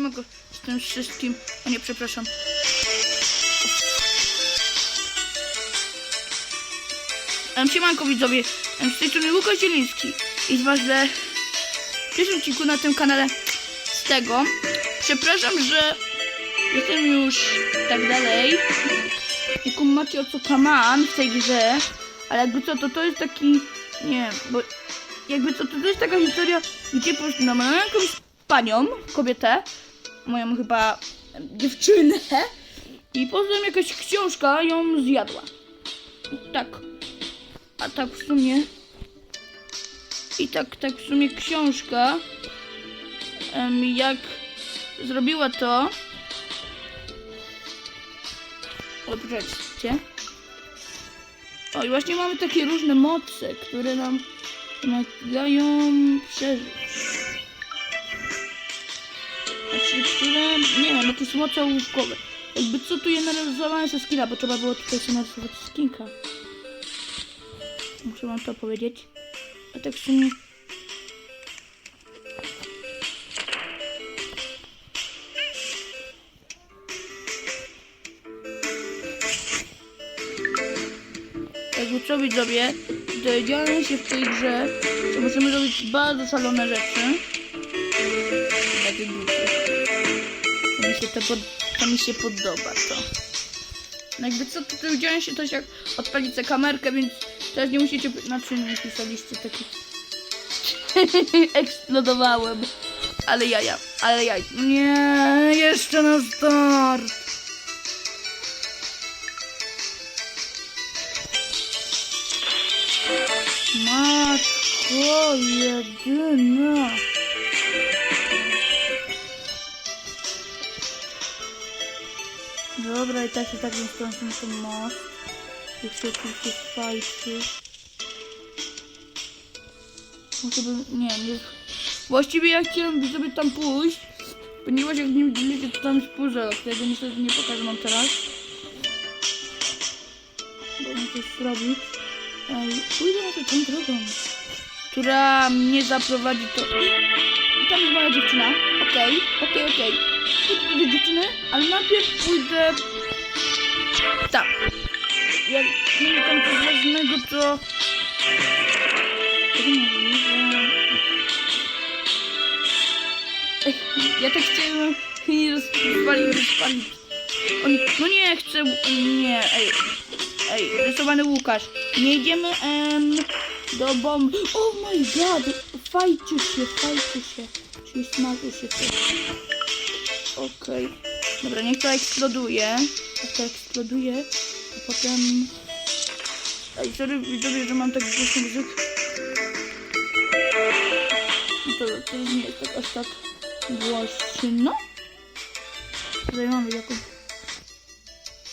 mogę z tym wszystkim. O nie, przepraszam. Em, Siemanko widzowie, z tej strony Łukasz Zieliński i z was w pierwszym odcinku na tym kanale z tego. Przepraszam, że jestem już tak dalej. Jaką macie o co kaman w tej grze, ale jakby co, to to jest taki, nie bo jakby co, to, to jest taka historia, gdzie po prostu mam jakąś panią, kobietę, moją chyba dziewczynę i potem jakaś książka ją zjadła. Tak. A tak w sumie. I tak, tak w sumie książka. jak zrobiła to. O. O, i właśnie mamy takie różne moce, które nam pomagają przeżyć. Które, nie wiem, jakieś moce łóżkowe. Jakby co tu je narysowałem ze skilla, bo trzeba było tutaj sobie narysować skinka. Muszę wam to powiedzieć. A tak w sumie... Jakby co widzowie, dowiedziałem się w tej grze, że możemy robić bardzo szalone rzeczy. To to, pod, to mi się podoba to. No jakby co, to dowiedziałem się też jak odpalić tę kamerkę, więc teraz nie musicie, znaczy nie pisaliście takich... Eksplodowałem. Ale jaja, ale jaj. Nie, jeszcze na start. Matko jedyna. Dobra, i tak się tak kończymy ten most. Jeszcze oczywiście fajczy. Może by, nie, nie. Właściwie ja chciałem sobie tam pójść, ponieważ jak nie widzieliście, to tam jest puzzel, którego niestety nie pokażę wam teraz. Bo muszę coś zrobić. Ej, pójdę może tą drogą, która mnie zaprowadzi to... I tam jest moja dziewczyna. Okej, okej, okej. Pójdę do dziewczyny, ale najpierw pójdę... Tam. Jak nie wiem tam coś ważnego, to... Ja tak chciałem nie rozpalić, rozpalić. On, no nie chcę, nie, ej, ej, rysowany Łukasz. Nie idziemy em, do bomby. Oh my god, fajcie się, fajcie się. Czyli smaży się coś. Okej. Dobra, niech to eksploduje. Jak to eksploduje, to potem... Ej, sorry widzowie, że mam tak głośny brzyk. No to, to nie jest tak aż tak głośno. Tutaj mamy jakąś...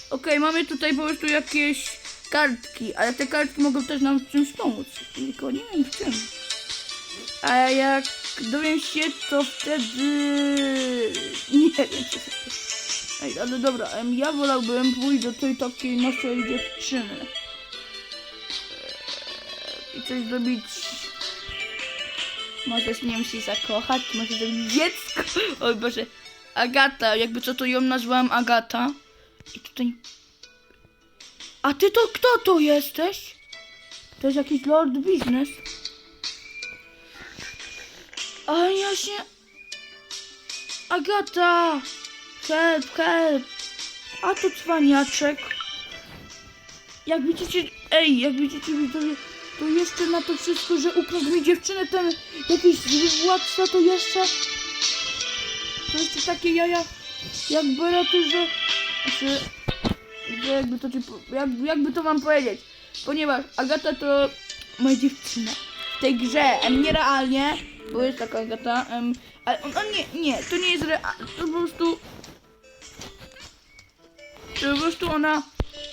Okej, mamy tutaj po prostu jakieś kartki, ale te kartki mogą też nam w czymś pomóc. Tylko nie wiem w czym. A jak dowiem się, to wtedy... Nie wiem, co Ej, ale dobra, ja wolałbym pójść do tej takiej naszej dziewczyny. Eee, I coś zrobić... Może z nim się zakochać, może zrobić dziecko. Oj Boże. Agata, jakby co to ją nazwałem Agata. I tutaj... A ty to kto to jesteś? To jest jakiś Lord Business. A ja się... Agata! Help, help! A to cwaniaczek. Jak widzicie... Ej, jak widzicie widzowie, to jeszcze na to wszystko, że ukradł mi dziewczynę ten jakiś władca, to jeszcze... To jeszcze takie jaja jak Beaty, że... Znaczy, że jakby to ci, jak, jakby to mam powiedzieć. Ponieważ Agata to moja dziewczyna. W tej grze, em, nie realnie, bo jest taka Agata, em, ale on, on nie, nie, to nie jest realne, to po prostu... To po prostu ona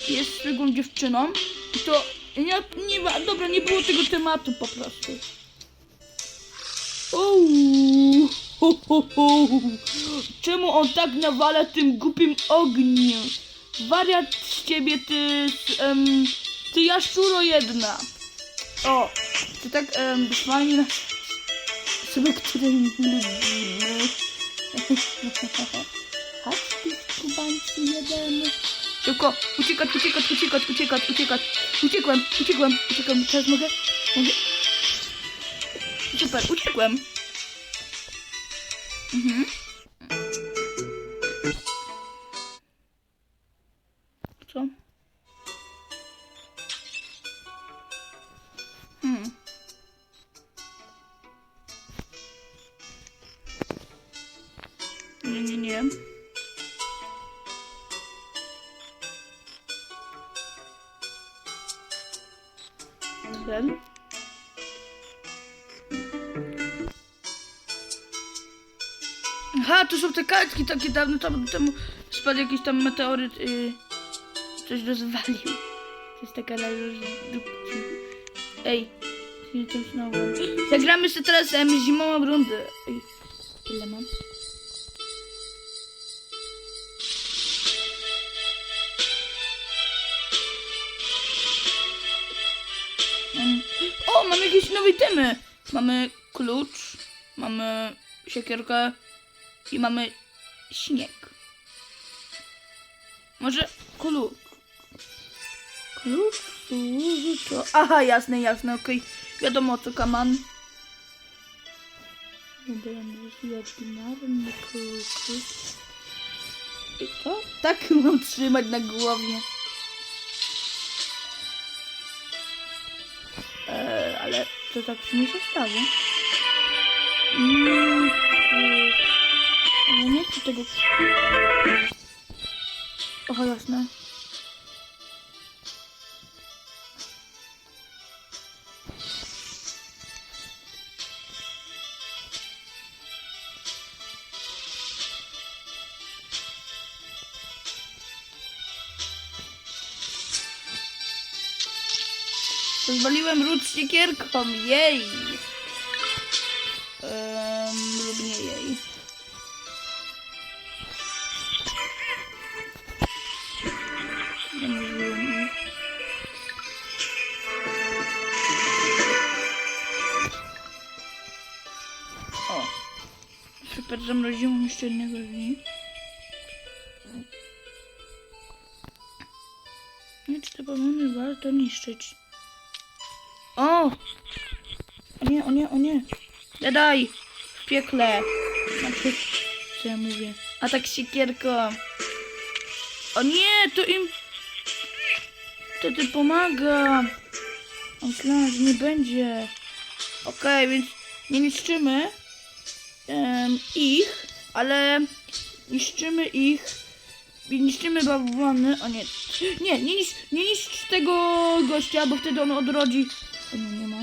jest zwykłą dziewczyną i to nie, nie dobra, nie było tego tematu po prostu. Ouu, ho, ho, ho. Czemu on tak nawala tym głupim ogniem? Wariat z ciebie, ty, em, ty jaszczuro jedna. O, ty tak em, fajnie osoby, które lubimy. Chodź ty, kubańcu jeden. Szybko, uciekać, uciekać, uciekać, uciekać, uciekać. Uciekłem, uciekłem, uciekłem. Teraz mogę? Mogę? Super, uciekłem. Mhm. Kartki takie dawno tam, temu spadł jakiś tam meteoryt i coś rozwalił. To jest taka redukcja. Ej, tym znowu. Zagramy sobie teraz em, zimową rundę. Ej, ile mam? Mm. O, mamy jakieś nowe temy. Mamy klucz, mamy siekierkę i mamy śnieg. Może. Klucz służy to... Aha, jasne, jasne, okej. Wiadomo co, kaman. Wybieram ordynarny klucz. I co? Tak mam trzymać na głowie. Eee, ale to tak nie się stało. Mm, chcę tego... Oho, jasne. Rozwaliłem ród siekierką, jej! Super, zamroziłem jeszcze jednego nich. Nie, czy te balony warto niszczyć? O! O nie, o nie, o nie. Daj! W piekle. Znaczy, co ja mówię? A tak siekierko. O nie, to im... Ty pomaga. Myślałam, że nie będzie. Okej, więc nie niszczymy em, ich, ale niszczymy ich. Niszczymy bałwany. O nie. Nie, nie niszcz, nie niszcz tego gościa, bo wtedy on odrodzi. O nie, nie ma.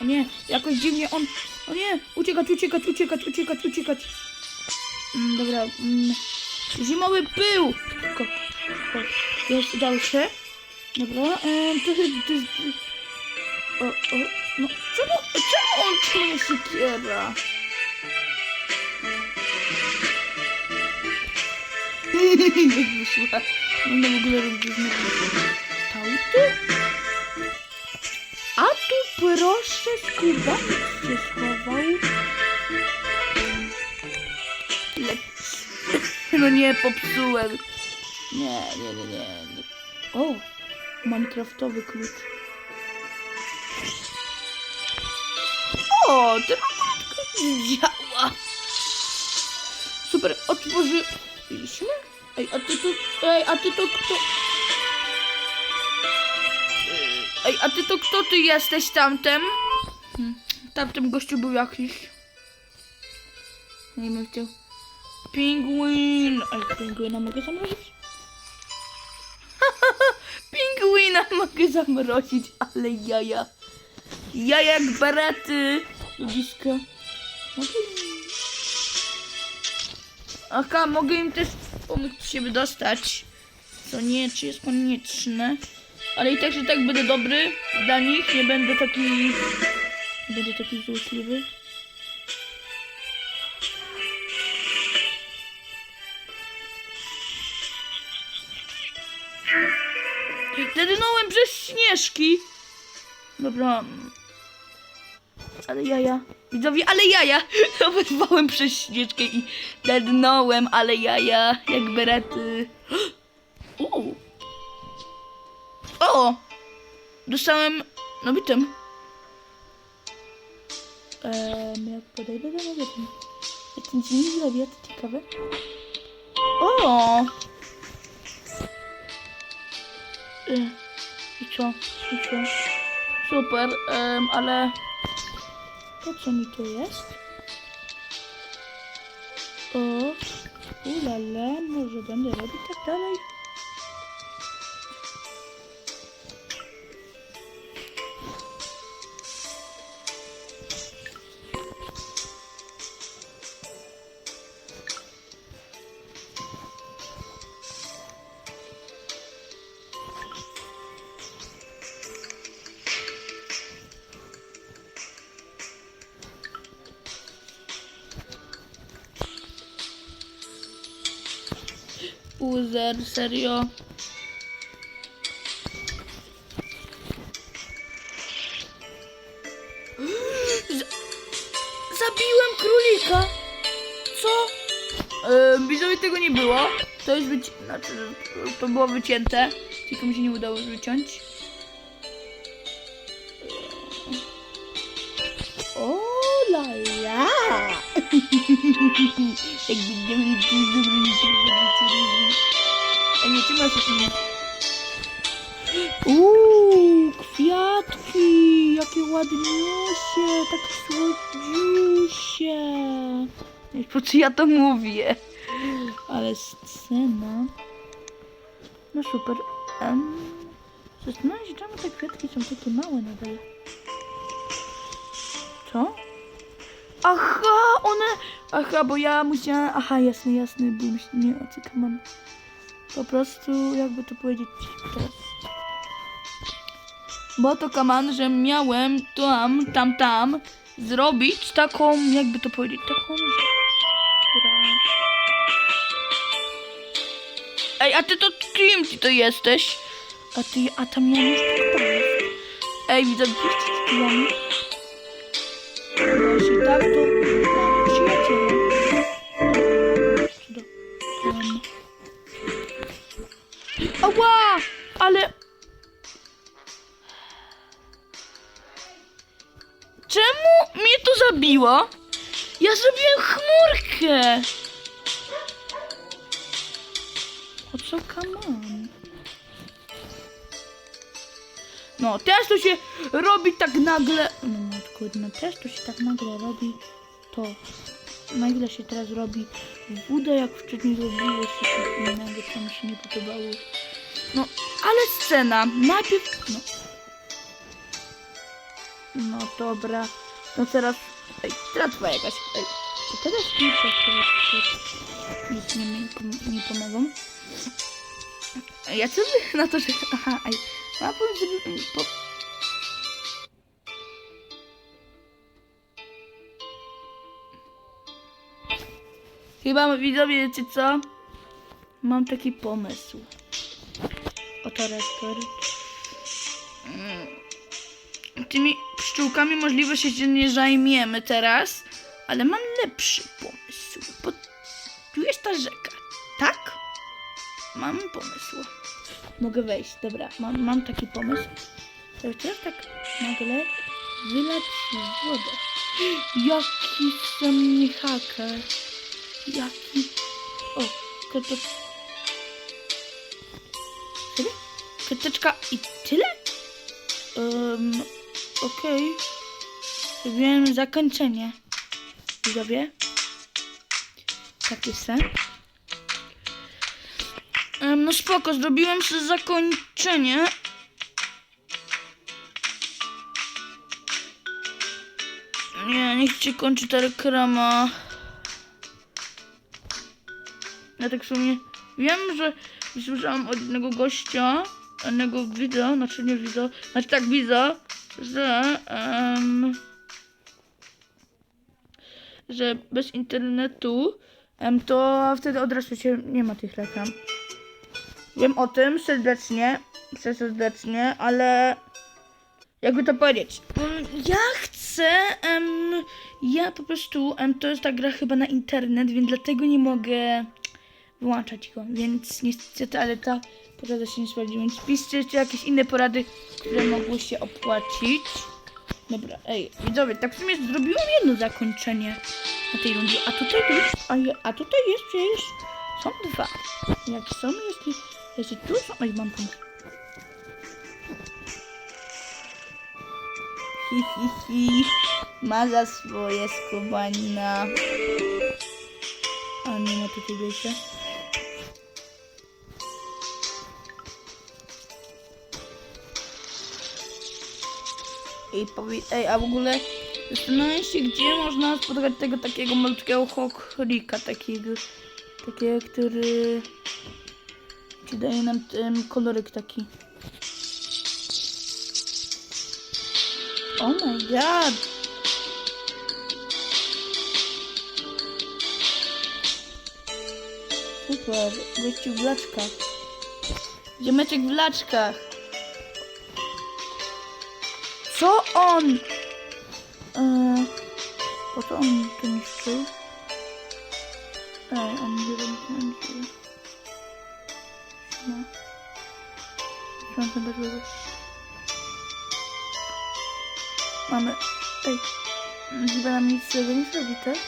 O nie, jakoś dziwnie on... O nie, uciekać, uciekać, uciekać, uciekać, uciekać. Mm, dobra, mm, zimowy pył. Ko, jest dalsze. Dobra, em, to, to, o, o, no, czemu, czemu on czuje siekiera? Jak wyszła. Będę w ogóle robić. Tauty? A tu proszę skubaniec się schował. No nie, popsułem. Nie, nie, nie. nie. O, minecraftowy klucz. O, ten akurat działa. Super, otworzyliśmy? Ej, a ty to, ej, a ty to kto? Ej, a ty to kto ty jesteś tamten? Hmm. Tamten gościu był jakiś. Nie wiem, chciał. Pingwin! Ale pingwina mogę zamrozić? Pingwina mogę zamrozić, ale jaja. Jaja jak baraty. Ludziska. Mogę. Aha, mogę im też pomóc się wydostać. Co nie, czy jest konieczne. Ale i tak, że tak będę dobry dla nich. Nie będę taki... Będę taki złośliwy. Zadynąłem przez śnieżki. Dobra. Ale jaja. Widzowie, ale jaja! Wyrwałem przez śnieżkę i dednąłem, ale jaja, jak berety. O! O! Dostałem nabitem. Ehm, jak podejdę do nabitem. Jak ci nie zrobię, to ciekawe. O! E, I co? I co? Super, em, ale... Po co mi to jest? O, ulala, może będę robić tak dalej? Uzer, serio? Zabiłem królika! Co? Yy, widzowie tego nie było. To jest wyci... Znaczy, to było wycięte. Tylko mi się nie udało wyciąć. O la la! Jak będziemy tu zrobić, A nie, ty masz jeszcze nie. Uuu, kwiatki! Jakie ładniusie! Takie słodziusie! Nie po co ja to mówię. Ale scena... No super. Um, Zastanawiam się, czemu te kwiatki są takie małe nadal. Co? Aha, one... Aha, bo ja musiałam... Aha, jasne, jasne, bo nie, a co mam? Po prostu, jakby to powiedzieć teraz. Bo to kaman, że miałem tam, tam, tam zrobić taką, jakby to powiedzieć, taką. Ej, a ty to kim ty to jesteś? A ty, a tam ja jest. Ej, widzę, widzicie, ty Jami? Jeśli tak, to mamy. Um. Ała! Ale... Czemu mnie to zabiło? Ja zrobiłem chmurkę! O co kaman? No, teraz to się robi tak nagle... No no teraz to się tak nagle robi to... Nagle się teraz robi woda, jak wcześniej robiło się coś innego, co mi się nie podobało. No, ale scena. Najpierw... No, no dobra. No teraz... Ej, tratwa jakaś. Ej, to teraz nic, nic nie, nie pomogą. Ja co na to, że... Aha, ej. Ma powiem, żeby... Po... Chyba widzowie, wiecie co? Mam taki pomysł. Oto rekord. Mm. Tymi pszczółkami możliwe się nie zajmiemy teraz, ale mam lepszy pomysł, bo tu jest ta rzeka, tak? Mam pomysł. Mogę wejść, dobra, mam, mam taki pomysł. Teraz tak nagle wylać wodę. Jaki nie haker. Jaki... O, to... Tyle? Koteczka i tyle? Um, okej. Zrobiłem zakończenie. Widzowie. Taki sen. Um, no spoko, zrobiłem sobie zakończenie. Nie, niech się kończy ta reklama. Ja tak w sumie wiem, że słyszałam od jednego gościa, jednego widza, znaczy nie widza, znaczy tak widza, że em, że bez internetu em, to wtedy od razu się nie ma tych reklam. Wiem o tym serdecznie, serdecznie, ale jakby to powiedzieć, ja chcę em, ja po prostu. em, to jest ta gra chyba na internet, więc dlatego nie mogę wyłączać go. Więc niestety, ale ta porada się nie sprawdzi. Więc piszcie jeszcze jakieś inne porady, które mogły się opłacić. Dobra, ej, widzowie, tak w sumie zrobiłam jedno zakończenie na tej rundzie. A tutaj jest. A, a tutaj jest. Są dwa. Jak są, jeśli. Jeśli tu są. Oj, mam pomysł. Hi, hi, hi. Ma za swoje skubana. A nie ma tutaj wyjścia. Ej, powie... Ej, a w ogóle zastanawiam się, gdzie można spotkać tego takiego malutkiego chochlika, takiego, takiego, który ci daje nam ten koloryk taki. Oh my god! Super, gościu w laczkach. Ziomeczek w laczkach. Co on? Eee, po co on to niszczył? Ej, on nie będzie No. Piąte bez wody. Mamy... Ej, chyba nam nic z tego nie zrobi, tak?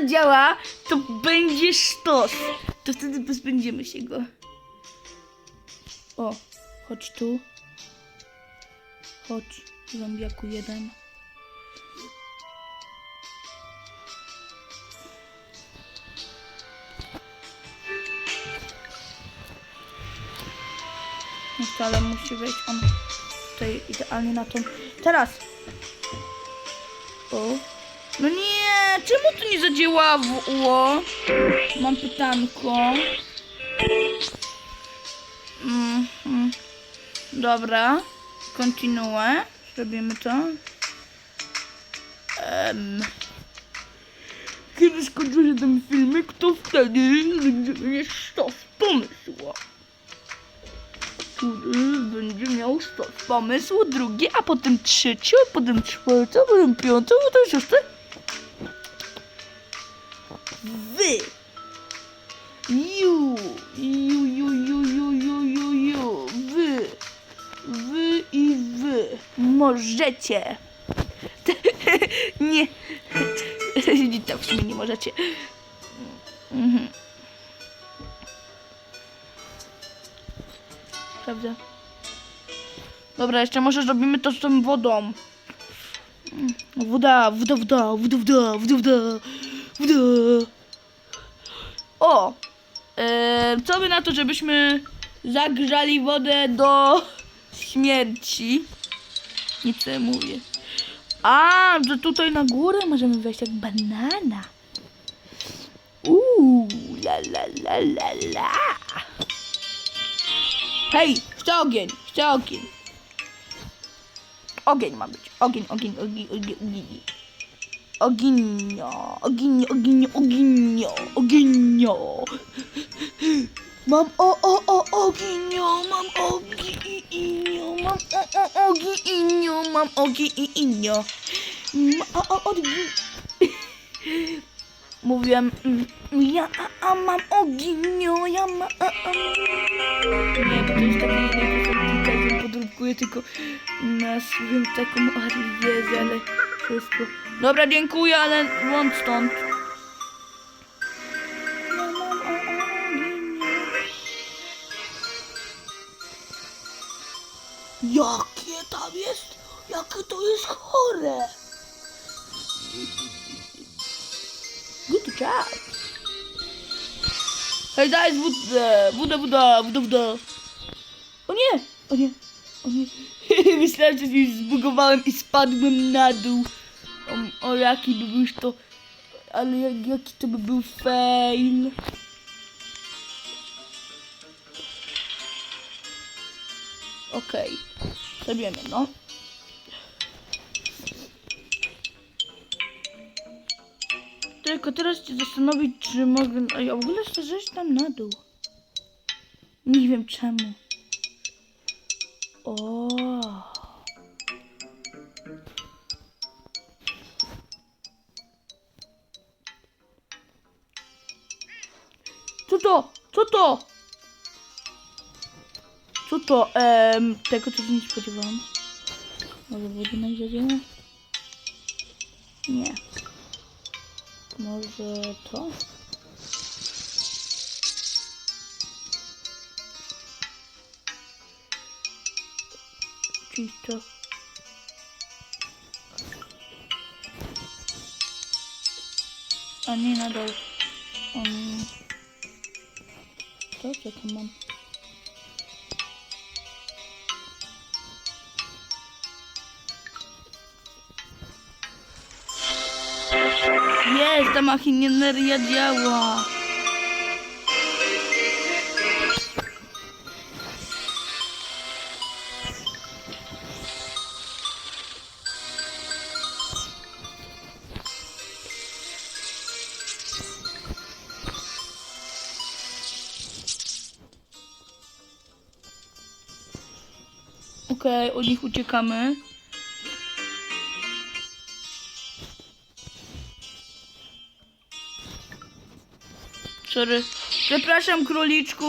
Zadziała, to będzie sztos. To wtedy pozbędziemy się go. O, chodź tu. Chodź, zombiaku jeden. No wcale musi wejść on tutaj idealnie na tą. Teraz! O. No nie, czemu to nie zadziałało? Mam pytanko. Mhm. Dobra, kontynuuję. Robimy to. Um. Kiedy skończy się ten filmik, to wtedy będziemy mieć sztos pomysłu. Który będzie miał sztos pomysłu, drugi, a potem trzeci, a potem czwarty, a potem piąty, a potem szósty. Wy. Ju, ju, ju, ju, ju, ju, ju, ju. Wy. Wy i wy. Możecie. nie. Tak w sumie nie możecie. Mhm. Prawda? Dobra, jeszcze może zrobimy to z tą wodą. Woda, woda, woda, woda, woda, woda, woda. O! E, co by na to, żebyśmy zagrzali wodę do śmierci? Nic nie mówię. A, że tutaj na górę możemy wejść jak banana. Uuu, la la la la la. Hej, chcę ogień, chcę ogień. Ogień ma być. Ogień, ogień, ogień, ogień, ogień. Oginio, oginio, oginio, oginio, oginio. Mam o, o, o, oginio, mam oginio, mam o, o, oginio, mam oginio. Ma, o, o, ogi... Mówiłem, mm, ja a, a, mam oginio, ja mam a, a. Nie, bo to jest taki jeden piosenki, tak podróbkuję tylko na swoją taką ariezę, ale wszystko. Dobra, dziękuję, ale włącz stąd. Jakie tam jest, jakie to jest chore. Good job. Hej, daj wódę, woda, woda, woda, woda. O nie, o nie, o nie. Myślałem, że się zbugowałem i spadłem na dół. O jaki by byś to... Ale jak, jaki to by był fail. Okej. Okay. Zrobimy, no. Tylko teraz się zastanowić, czy mogę... A ja w ogóle chcę tam na dół. Nie wiem czemu. O. Co to? Co to? Co to? Ehm, tego to się nie spodziewałam. Może budynek zadziała? Nie. Może to? Czyli to. A nie nadal. Um, to co tu mam? Jest, ta machineria działa. Okej, od nich uciekamy. Sorry. Przepraszam, króliczku.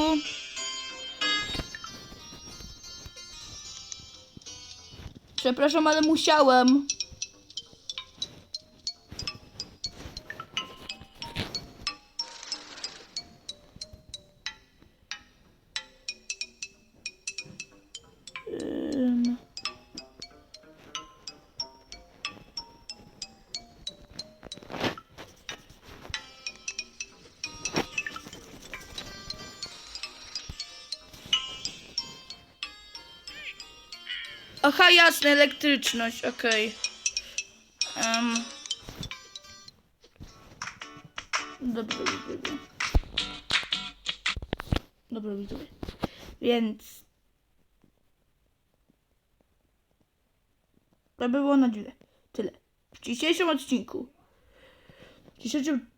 Przepraszam, ale musiałem. Aha, jasne, elektryczność, okej. Em. Dobra, widzowie. Dobra, widzowie. Więc... To by było na tyle. Tyle. W dzisiejszym odcinku. W dzisiejszym...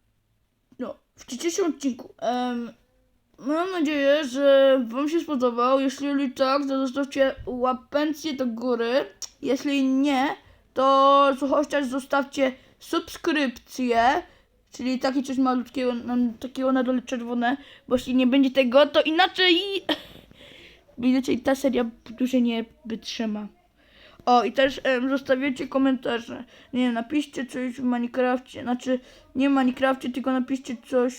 No, w dzisiejszym odcinku. Em, Mam nadzieję, że Wam się spodobał. Jeśli tak, to zostawcie łapencję do góry. Jeśli nie, to chociaż zostawcie subskrypcję. Czyli takie coś malutkiego, takiego na dole czerwone. Bo jeśli nie będzie tego, to inaczej... Inaczej ta seria dłużej nie wytrzyma. O, i też em, zostawiacie komentarze. Nie napiszcie coś w Minecrafcie. Znaczy, nie w tylko napiszcie coś...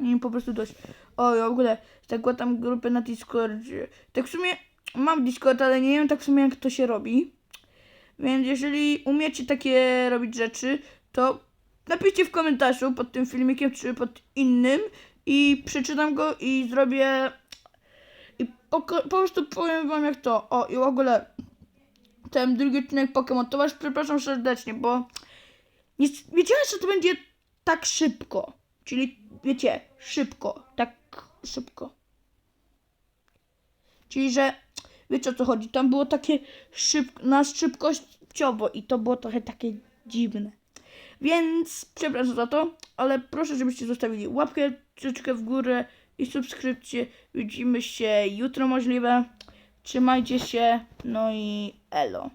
Nie po prostu dość. O, ja w ogóle zakładam grupę na Discordzie. Tak w sumie mam Discord, ale nie wiem tak w sumie jak to się robi. Więc jeżeli umiecie takie robić rzeczy, to napiszcie w komentarzu pod tym filmikiem czy pod innym i przeczytam go i zrobię i po, po prostu powiem wam jak to. O, i w ogóle ten drugi odcinek Pokémon, to was przepraszam serdecznie, bo nie wiedziałem, że to będzie tak szybko. Czyli wiecie, szybko, tak szybko. Czyli, że wiecie o co chodzi, tam było takie szyb, na szybkościowo i to było trochę takie dziwne. Więc przepraszam za to, ale proszę, żebyście zostawili łapkę, troszeczkę w górę i subskrypcję. Widzimy się jutro możliwe. Trzymajcie się, no i elo.